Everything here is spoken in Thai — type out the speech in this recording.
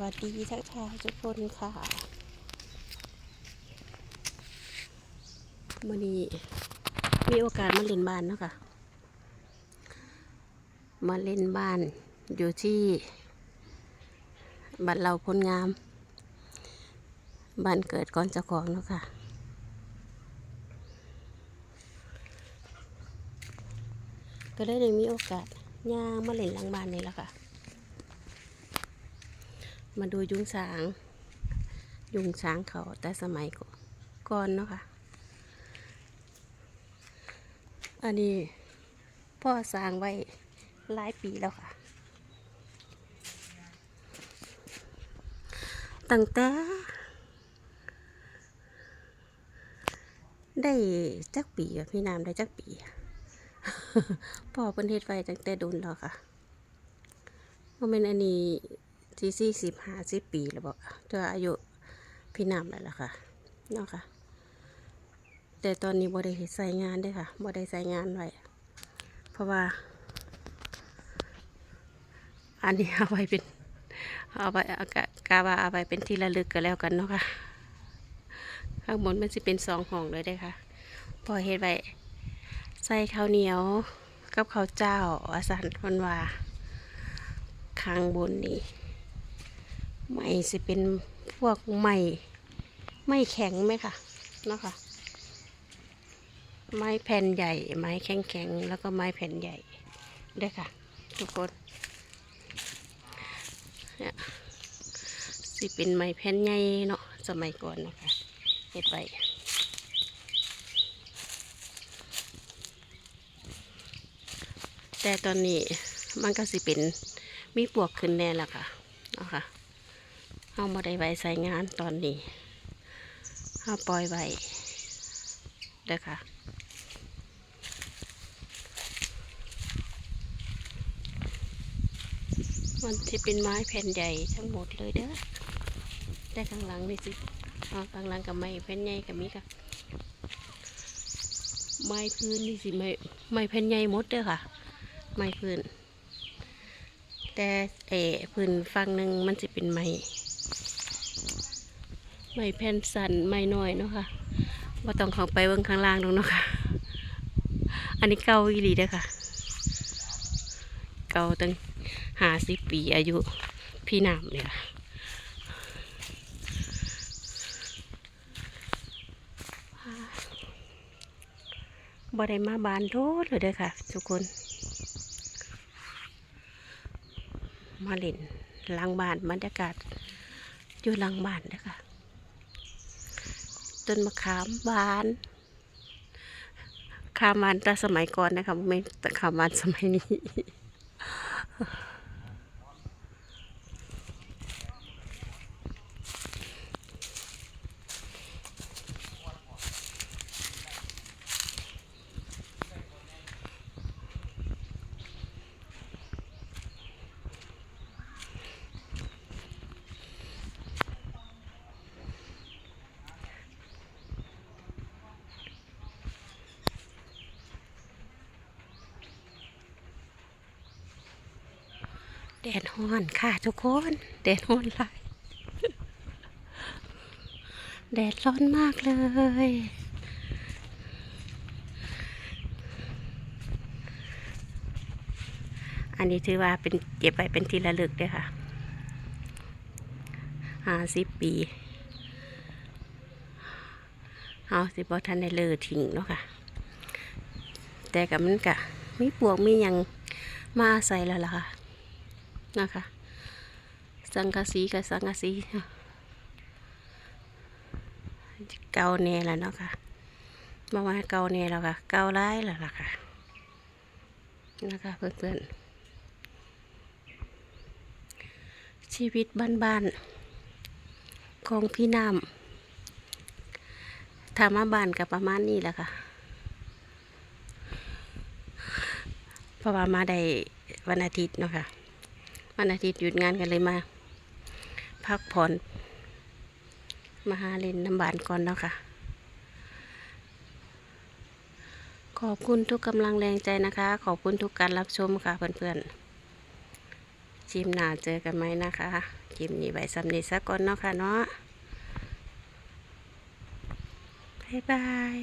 วัสดีทักทายทุกคนค่ะวันนี้มีโอกาสมาเล่นบ้านเนาะค่ะ มาเล่นบ้านอยู่ที่บ้านเราพลงาม บ้านเกิดก่อนเจ้าของเนาะค่ะก็ได้เลยมีโอกาสย่างมาเล่นหลังบ้านนี่แหละค่ะ มาดูยุงสาง ยุงช้างเขาแต่สมัยก่อนเนาะค่ะ อันนี้พ่อสร้างไว้หลายปีแล้วค่ะ ตั้งแต่ได้จักปีอะพี่น้ำได้จักปีพ่อเป็นเฮ็ดไว้ตั้งแต่โดุนแล้วค่ะว่าเป็นอันนี้ ที่สี่สิบห้าสิบปีแล้วบอกตัวอายุพี่นำแล้วล่ะค่ะเนาะค่ะ แต่ตอนนี้บ่ได้ใส่งานด้วยค่ะบ่ได้ใส่งานไว้เพราะว่า อันนี้เอาไว้เป็นเอาไปเอากาว่าเอาไปเป็นที่ระลึกก็แล้วกันเนาะค่ะข้างบนมันจะเป็นสองห้องเลยได้ค่ะ พอเฮ็ดไว้ใส่ข้าวเหนียวกับข้าวเจ้าอาสันคนว่าข้างบนนี่ ไม่สิเป็นพวกไม้ไม้แข็งไหมค่ะเนาะค่ะไม้แผ่นใหญ่ ไม้แข็งแข็งแล้วก็ไม้แผ่นใหญ่ด้วยค่ะ ทุกคนเนี่ยสิเป็นไม้แผ่นใหญ่เนาะสมัยก่อนนะคะเฮ็ดไว้แต่ตอนนี้มันก็สิเป็นมีปวกขึ้นแน่ละค่ะเนาะค่ะ เอามาได้ไว้ใส่งานตอนนี้เอาปล่อยไว้เด้อค่ะมันจะเป็นไม้แผ่นใหญ่ทั้งหมดเลยเด้อแต่ข้างหลังนี่สิเอาข้างหลังกับไม้แผ่นใหญ่กับมีค่ะไม้พื้นนี่สิไม้ไม้แผ่นใหญ่หมดเด้อค่ะ ไม้พื้น แต่เออพื้นฝั่งหนึ่งมันจะเป็นไม้ ไม้แผ่นสันไม้น้อยเนาะค่ะว่าต้องเข้าไปเบิ่งข้างล่างดูเนาะค่ะ อันนี้เก่าอีหลีเด้อค่ะ เก่าตั้งห้าสิบปีอายุพี่น้ำเนี่ยบ่ได้มาบานโทษเลยเด้อค่ะ ทุกคน มาเล่นลังบานบรรยากาศอยู่ลังบานเด้อ ต้นมะขามบานขามบานแต่สมัยก่อนนะคะไม่แต่ขามบานสมัยนี้ แดดฮ้อนค่ะทุกคน แดดฮ้อนหลายแดดร้อนมากเลย อันนี้ถือว่าเป็นเก็บไว้เป็นที่ระลึกด้วยค่ะห้าสิบปีเอาสิบอทันได้เลอทิ้งเนาะค่ะ แต่กับมันกะมีปวกมียังมาอาศัยแล้วล่ะค่ะ นะคะ สังกะสีกับสังกะสีเกาเน่แล้วเนาะค่ะมาว่าเกาเน่แล้วค่ะ เการ้ายแล้วล่ะค่ะนะคะเพื่อนๆ ชีวิตบ้านๆ ของพี่น้ำถามบ้านกับประมาณนี้แหละค่ะเพราะว่ามาได้วันอาทิตย์เนาะค่ะ วันอาทิตย์หยุดงานกันเลยมา พักผ่อน มาหาเล่นน้ำบานก่อนแล้วค่ะ ขอบคุณทุกกำลังแรงใจนะคะ ขอบคุณทุกการรับชมค่ะเพื่อนๆจิมหนาเจอกันไหมนะคะจิมนี้ไว้สำนีสักก่อนเนาะค่ะเนาะบ๊ายบาย